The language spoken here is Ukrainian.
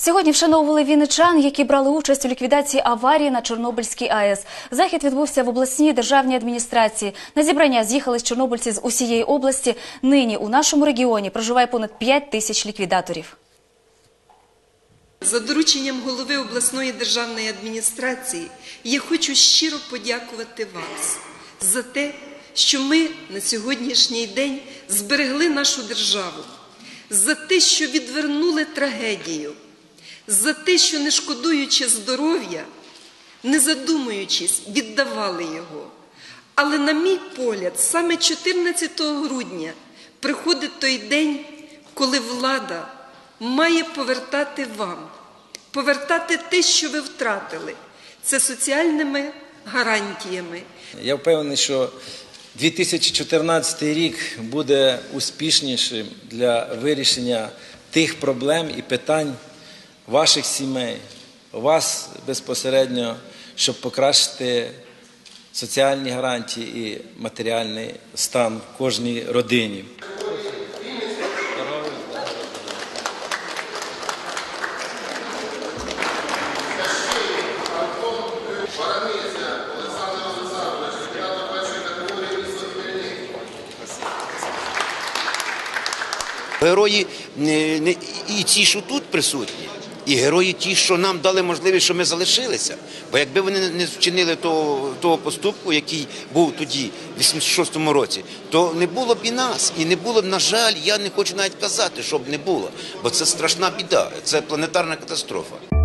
Сьогодні вшановували вінничан, які брали участь у ліквідації аварії на Чорнобильській АЕС. Захід відбувся в обласній державній адміністрації. На зібрання з'їхались чорнобильці з усієї області. Нині у нашому регіоні проживає понад 5 тисяч ліквідаторів. За дорученням голови обласної державної адміністрації я хочу щиро подякувати вас за те, що ми на сьогоднішній день зберегли нашу державу, за те, що відвернули трагедію, за те, що не шкодуючи здоров'я, не задумуючись, віддавали його. Але, на мій погляд, саме 14 грудня приходить той день, коли влада має повертати вам, повертати те, що ви втратили. Це соціальними гарантіями. Я впевнений, що 2014 рік буде успішнішим для вирішення тих проблем і питань ваших сімей, вас безпосередньо, щоб покращити соціальні гарантії і матеріальний стан в кожній родині. Герої не, і ті, що тут присутні, і герої ті, що нам дали можливість, що ми залишилися. Бо якби вони не- вчинили того, того поступку, який був тоді, в 86-му році, то не було б і нас. І не було б, на жаль, я не хочу навіть казати, щоб не було. Бо це страшна біда, це планетарна катастрофа.